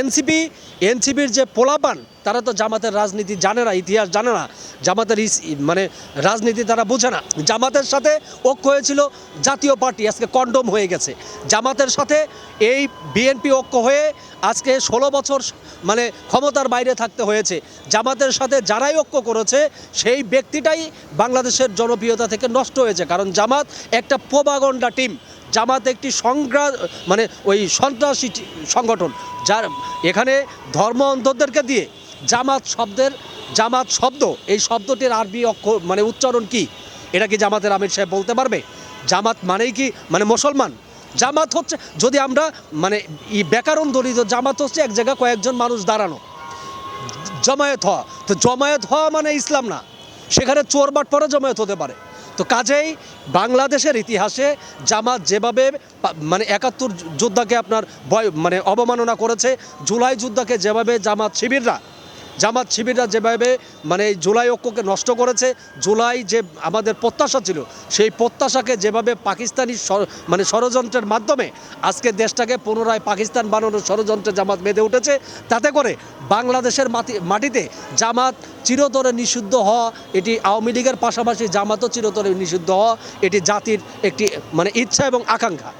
NCP, এনসিপির যে পোলাপান, তারা তো জামাতের রাজনীতি জানে না, ইতিহাস জানে না। জামাতের মানে রাজনীতি তারা বোঝে না। জামাতের সাথে ঐক্য হয়েছিল জাতীয় পার্টি, আজকে কন্ডম হয়ে গেছে। জামাতের সাথে এই বিএনপি ঐক্য হয়ে আজকে ষোলো বছর মানে ক্ষমতার বাইরে থাকতে হয়েছে। জামাতের সাথে যারাই ঐক্য করেছে, সেই ব্যক্তিটাই বাংলাদেশের জনপ্রিয়তা থেকে নষ্ট হয়েছে। কারণ জামাত একটা প্রবাগন্ডা টিম। জামাত একটি সংগ্রাম মানে ওই সন্ত্রাসী সংগঠন, যার, এখানে ধর্ম অন্ধদেরকে দিয়ে জামাত শব্দের, জামাত শব্দ, এই শব্দটির আরবি অক্ষর মানে উচ্চারণ কি? এটা কি জামাতের আমির সাহেব বলতে পারবে? জামাত মানেই কি? মানে মুসলমান। জামাত হচ্ছে, যদি আমরা মানে ই ব্যাকরণ দলিত জামাত হচ্ছে এক জায়গায় কয়েকজন মানুষ দাঁড়ানো। জমায়েত হওয়া। তো জমায়েত হওয়া মানে ইসলাম না। সেখানে চোর বাট পরে জমায়েত হতে পারে। তো কাজেই বাংলাদেশের ইতিহাসে জামাত যেভাবে মানে একাত্তর যোদ্ধাকে আপনার ভয় মানে অবমাননা করেছে, জুলাই যোদ্ধাকে যেভাবে জামাত শিবিররা জামাত শিবিররা যেভাবে মানে এই জুলাই ঐক্যকে নষ্ট করেছে, জুলাই যে আমাদের প্রত্যাশা ছিল, সেই প্রত্যাশাকে যেভাবে পাকিস্তানি মানে ষড়যন্ত্রের মাধ্যমে আজকে দেশটাকে পুনরায় পাকিস্তান বানানোর ষড়যন্ত্রে জামাত বেঁধে উঠেছে, তাতে করে বাংলাদেশের মাটি মাটিতে জামাত চিরতরে নিষিদ্ধ হওয়া, এটি আওয়ামী লীগের পাশাপাশি জামাতও চিরতরে নিষিদ্ধ হওয়া, এটি জাতির একটি মানে ইচ্ছা এবং আকাঙ্ক্ষা।